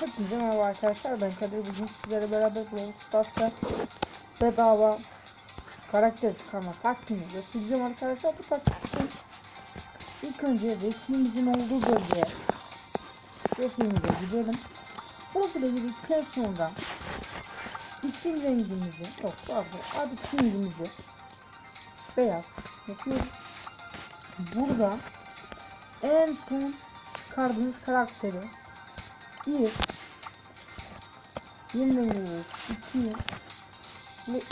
Hepinize merhaba arkadaşlar. Ben Kadir bugün sizlere beraber Brawl Stars'ta bedava karakter çıkarma taktiğini göstereceğim arkadaşlar. Bu taktik için ilk önce resmimizin olduğu bölgeye profilimize gidelim. Profile girdikten sonra isim rengimizi yok pardon adı rengimizi beyaz yapıyoruz. Burada en son çıkardığınız karakteri 1 yenileniyoruz 2 ve 3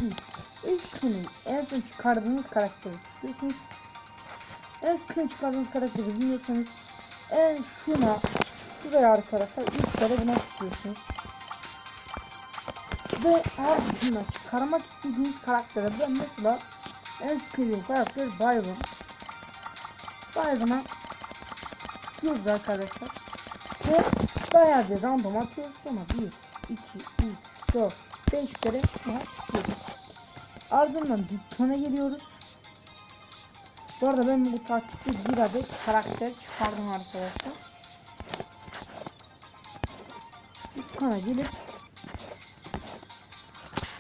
3 tane en son çıkardığınız karakteri tutuyorsunuz en son çıkardığınız karakteri bilmiyorsanız en şuna şuraya arkadaşlar 3 kere buna tutuyorsunuz ve ardından çıkarmak istediğiniz karaktere ben mesela en sevdiğim karakter Byron. Byron'a tıklıyoruz arkadaşlar ve bayağı bir random atıyoruz. Sonra 1 2 3 4 5 kere buna tıklıyoruz ardından dükkana geliyoruz. Bu arada ben bu taktikte bir adet karakter çıkardım arkadaşlar. Dükkana gelip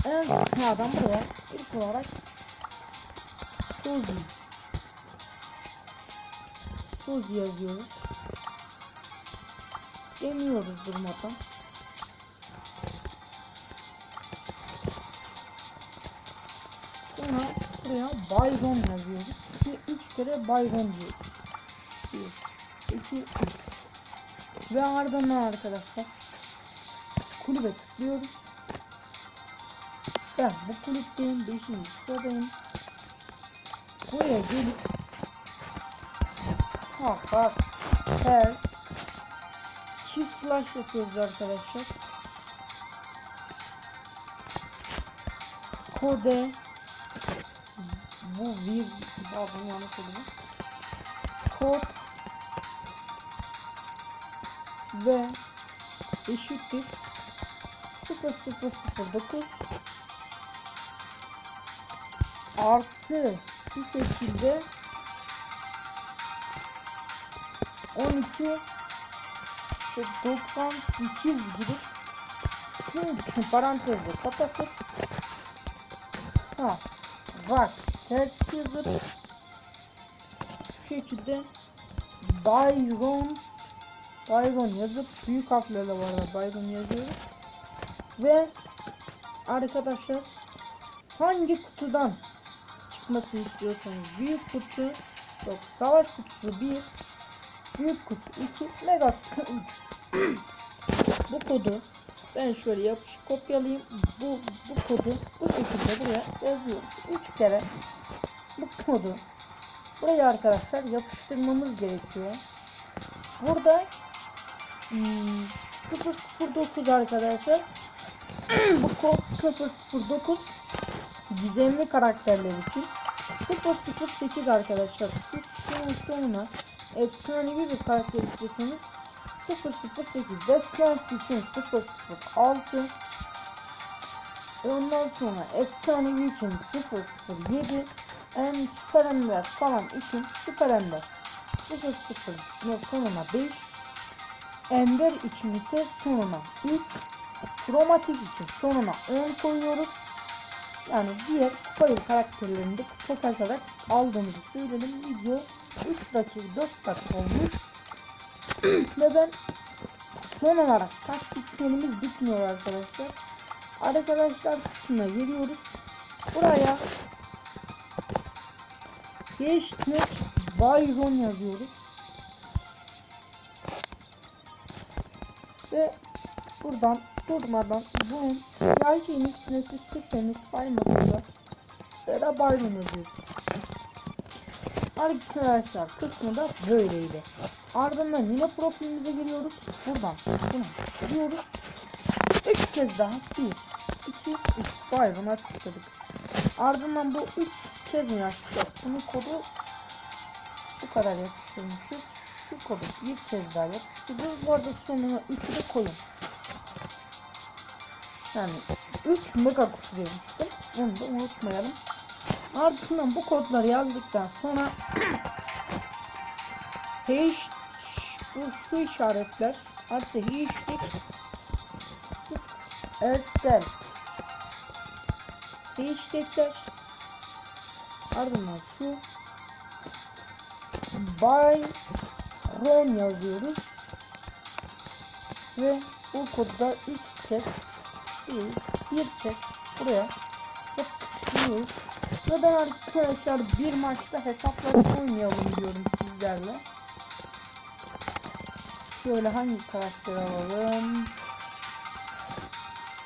en sağdan buraya ilk olarak Suzy. Suzy yazıyoruz deniyoruz durmadan sonra buraya Byron yazıyoruz. Ve 3 kere Byron diyoruz. 1 2 3 ve ardından arkadaşlar kulübe tıklıyoruz. Ben bu kulüpteyim 5. sıradayım. Buraya gelip Hakan ters çift slash yapıyoruz arkadaşlar. Kode. Bu bir pardon yanlış oldu kod. Ve eşittir. 0009 artı şu şekilde 12 işte 98 gibi. Şu parantezle kapatıp. Ha var ters yazıp şekilde Byron Byron yazıp büyük harflerle var arada Byron yazıyoruz ve arkadaşlar hangi kutudan çıkmasını istiyorsanız büyük kutu yok savaş kutusu 1 büyük kutu 2 mega kutu 3 bu kodu ben şöyle yapış kopyalayayım. Bu bu kodu bu şekilde buraya yazıyoruz. 3 kere bu kodu buraya arkadaşlar yapıştırmamız gerekiyor. Burada hmm, 009 arkadaşlar. Bu kod 009 gizemli karakterler için. 008 arkadaşlar. Şu şunun sonuna efsanevi bir karakter istiyorsanız 008 Deathlands için 006 Ondan sonra efsanevi için 007 en süper ender falan için süper ender 00 sonuna 5 ender için ise sonuna 3 kromatik için sonuna 10 koyuyoruz yani diğer kupa yıl karakterlerinde kupa kazarak aldığımızı söyledim. Video 3 dakika 4 dakika olmuş. Ve ben son olarak taktiklerimiz bitmiyor arkadaşlar. Arkadaşlar kısmına geliyoruz. Buraya hashtag Byron yazıyoruz. Ve buradan durmadan bunun gerçeğin üstüne sıçtıklarınız saymasında Vera Byron yazıyoruz Arkadaşlar kısmı da böyleydi. Ardından yine profilimize giriyoruz. Buradan bunu giriyoruz. 3 kez daha 1 2 3 Byron'a tıkladık. Ardından bu 3 kez mi yaptık? Bunun kodu bu kadar yapıştırmışız. Şu kodu bir kez daha yapıştırıyoruz. Bu arada sonuna 3'ü de koyun. Yani 3 mega kutu demiştim. Onu da unutmayalım. Ardından bu kodları yazdıktan sonra hash bu şu işaretler artı hashtag Ersel. Değişiklikler. Ardından şu Byron yazıyoruz. Ve bu kodda 3 kez değil, bir kez buraya yapıştırıyoruz. Ve ben arkadaşlar bir maçta hesapları oynayalım diyorum sizlerle. Şöyle hangi karakter alalım?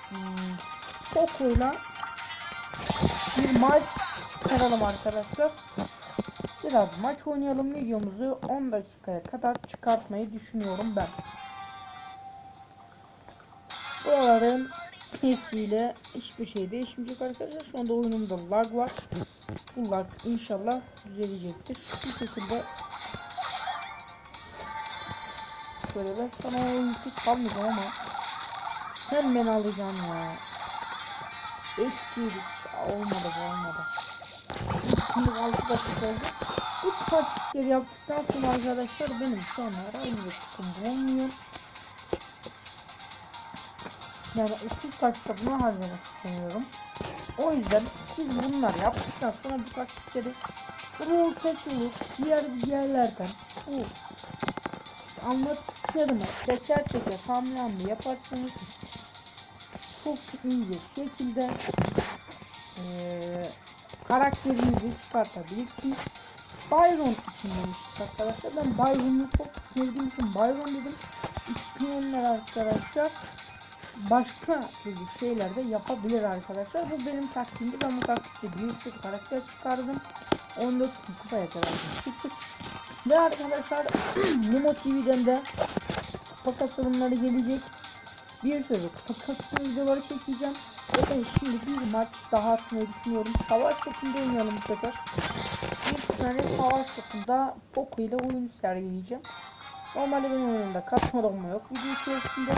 Hmm, bir maç çıkaralım arkadaşlar. Biraz maç oynayalım videomuzu 10 dakikaya kadar çıkartmayı düşünüyorum ben. Buraların sesiyle hiçbir şey değişmeyecek arkadaşlar. Şu anda oyunumda lag var. Bu lag inşallah düzelecektir. Bir şekilde Şöyle ben sana o yükü salmayacağım ama sen beni alacaksın ya. Eksilik olmadı bu olmadı. Şimdi 6 dakika oldu. Bu taktikleri yaptıktan sonra arkadaşlar benim herhangi bir sıkıntım olmuyor. Yani 30 dakika buna harcamak istemiyorum. O yüzden siz bunlar yaptıktan sonra bu taktikleri rol kesilir diğer yerlerden bu anlattıklarımı teker teker hamle hamle yaparsanız çok iyi bir şekilde eee karakterinizi çıkartabilirsiniz. Byron için demiştik arkadaşlar. Ben Byron'u çok sevdiğim için Byron dedim. İsteyenler arkadaşlar başka türlü şeyler de yapabilir arkadaşlar. Bu benim taktiğimdi. Ben bu taktikte bir sürü karakter çıkardım. 14 kupaya kadar çıktık. Ve arkadaşlar Nemo TV'den de kupa kasılımları gelecek. Bir sürü kupa kasılım videoları çekeceğim. Ben şimdi bir maç daha atmayı düşünüyorum. Savaş topunda oynayalım bu sefer. Bir tane savaş topunda Poco ile oyun sergileyeceğim. Normalde benim oyunumda kasma dolma yok. Video içerisinde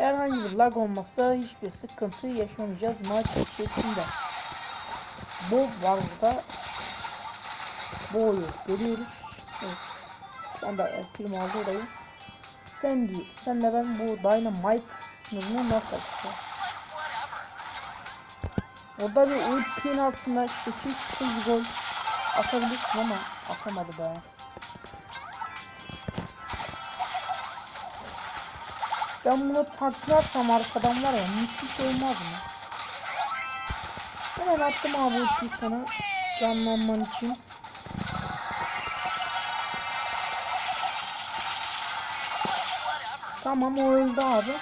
herhangi bir lag olmazsa hiçbir sıkıntı yaşamayacağız maç içerisinde. Bob var burada. Bo'yu görüyoruz. Evet. Şu anda e, film aldı orayı. Sandy, senle ben bu Dynamite sınırını nasıl açacağız? Orada bir ultin aslında şekil şekil bir gol atabilirsin ama atamadı be. Ben bunu taklarsam arkadan var ya müthiş olmaz mı? Hemen attım abi ultiyi sana canlanman için. Tamam o öldü abi.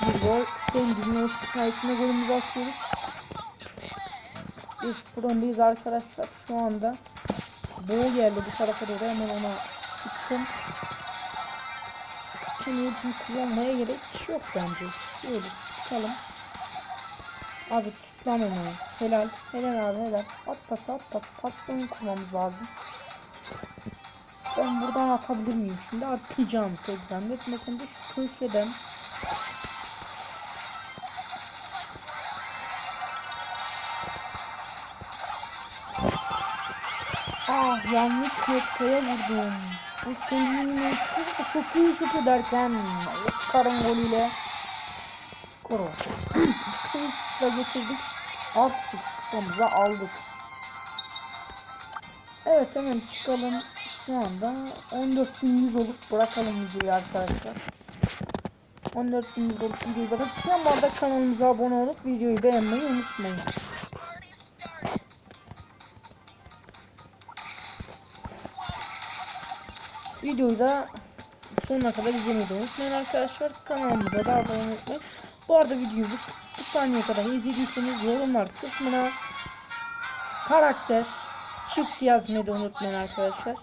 Bir gol. Sandy'nin ulti sayesinde golümüzü atıyoruz. 1-0 öndeyiz arkadaşlar. Şu anda Boğ geldi bu tarafa doğru hemen ona sıktım. Şimdi ultimi kullanmaya gerek yok bence. Böyle sıkalım. Abi tut lan onu. Helal. Helal abi helal. At pas at pas. Pas oyun kurmamız lazım. Ben buradan atabilir miyim şimdi? Atacağım tek zannetmesem de şu köşeden. Ah yanlış noktaya vurdum. Bu Selin'in ultisi de çok iyi şut ederken Oscar'ın golüyle skoru Kılıçla getirdik. Alt kupamıza aldık. Evet hemen çıkalım. Şu anda 14.100 olup bırakalım videoyu arkadaşlar. 14.100 olup videoyu bırakıp ama da kanalımıza abone olup videoyu beğenmeyi unutmayın. Videoyu da sonuna kadar izlemeyi unutmayın arkadaşlar. Kanalımıza da abone unutmayın. Bu arada videoyu bu, saniye kadar izlediyseniz yorumlar kısmına karakter çıktı yazmayı unutmayın arkadaşlar.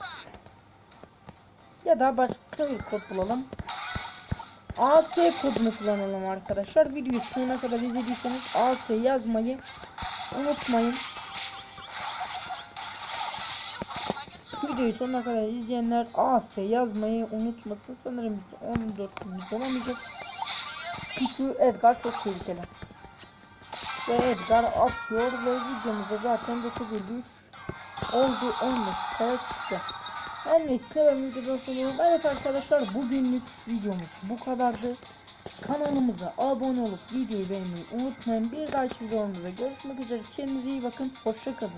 Ya da başka bir kod bulalım. AS kodunu kullanalım arkadaşlar. Videoyu sonuna kadar izlediyseniz AS yazmayı unutmayın. Videoyu sonuna kadar izleyenler AS yazmayı unutmasın. Sanırım biz 14 biz olamayacak. Çünkü Edgar çok tehlikeli. Ve Edgar atıyor ve videomuzda zaten 953 oldu 10 dakikaya çıktı. Her neyse ben videodan sonra Evet arkadaşlar bugünlük videomuz bu kadardı. Kanalımıza abone olup videoyu beğenmeyi unutmayın. Bir dahaki videomuzda görüşmek üzere. Kendinize iyi bakın. Hoşçakalın.